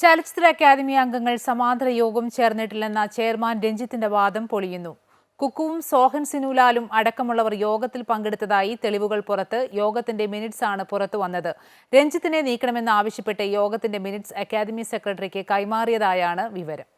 ചലച്ചിത്ര അക്കാദമി അംഗങ്ങൾ സമാന്തര യോഗം ചേർന്നിട്ടില്ലെന്ന ചെയർമാൻ രഞ്ജിത്തിന്റെ വാദം പൊളിയുന്നു. കുക്കുവും സോഹൻ സിനുലാലും അടക്കമുള്ളവർ യോഗത്തിൽ പങ്കെടുത്തതായി തെളിവുകൾ പുറത്ത് യോഗത്തിന്റെ മിനിറ്റ്സ് ആണ് പുറത്തു വന്നത്. രഞ്ജിത്തിനെ നീക്കണമെന്ന് ആവശ്യപ്പെട്ട് യോഗത്തിന്റെ മിനിറ്റ്സ് അക്കാദമി സെക്രട്ടറിക്ക് കൈമാറിയതായാണ് വിവരം.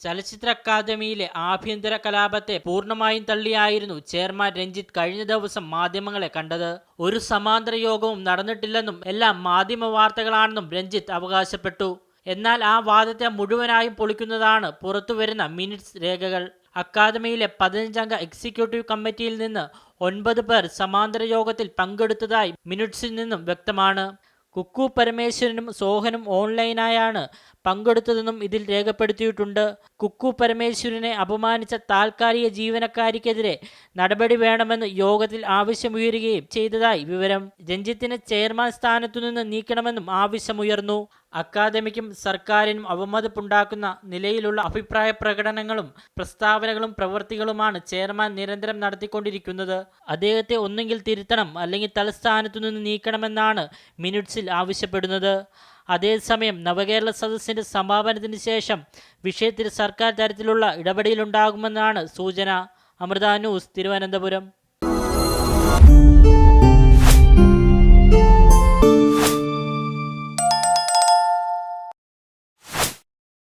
ചലച്ചിത്ര അക്കാദമിയിലെ ആഭ്യന്തര കലാപത്തെ പൂർണമായും തള്ളിയായിരുന്നു ചെയർമാൻ രഞ്ജിത്ത് കഴിഞ്ഞ ദിവസം മാധ്യമങ്ങളെ കണ്ടത്. ഒരു സമാന്തര യോഗവും നടന്നിട്ടില്ലെന്നും എല്ലാം മാധ്യമ വാർത്തകളാണെന്നും രഞ്ജിത്ത് അവകാശപ്പെട്ടു. എന്നാൽ ആ വാദത്തെ മുഴുവനായും പൊളിക്കുന്നതാണ് പുറത്തുവരുന്ന മിനിറ്റ്സ് രേഖകൾ. അക്കാദമിയിലെ പതിനഞ്ചംഗ എക്സിക്യൂട്ടീവ് കമ്മിറ്റിയിൽ നിന്ന് ഒൻപത് പേർ സമാന്തര യോഗത്തിൽ പങ്കെടുത്തതായി മിനിറ്റ്സിൽ നിന്നും വ്യക്തമാണ്. കുക്കു പരമേശ്വരനും സോഹനും ഓൺലൈനായാണ് പങ്കെടുത്തതെന്നും ഇതിൽ രേഖപ്പെടുത്തിയിട്ടുണ്ട്. കുക്കു പരമേശ്വരനെ അപമാനിച്ച താൽക്കാലിക ജീവനക്കാരിക്കെതിരെ നടപടി വേണമെന്ന് യോഗത്തിൽ ആവശ്യമുയരുകയും ചെയ്തതായി വിവരം. രഞ്ജിത്തിനെ ചെയർമാൻ സ്ഥാനത്തു നിന്ന് നീക്കണമെന്നും ആവശ്യമുയർന്നു. അക്കാദമിക്കും സർക്കാരിനും അവമതിപ്പുണ്ടാക്കുന്ന നിലയിലുള്ള അഭിപ്രായ പ്രകടനങ്ങളും പ്രസ്താവനകളും പ്രവൃത്തികളുമാണ് ചെയർമാൻ നിരന്തരം നടത്തിക്കൊണ്ടിരിക്കുന്നത്. അദ്ദേഹത്തെ ഒന്നെങ്കിൽ തിരുത്തണം അല്ലെങ്കിൽ തലസ്ഥാനത്തു നിന്ന് നീക്കണമെന്നാണ് മിനിറ്റ്സിൽ ആവശ്യപ്പെടുന്നത്. അതേസമയം നവകേരള സദസ്സിന്റെ സമാപനത്തിന് ശേഷം വിഷയത്തിൽ സർക്കാർ തരത്തിലുള്ള ഇടപെടലുണ്ടാകുമെന്നാണ് സൂചന. അമൃത ന്യൂസ് തിരുവനന്തപുരം.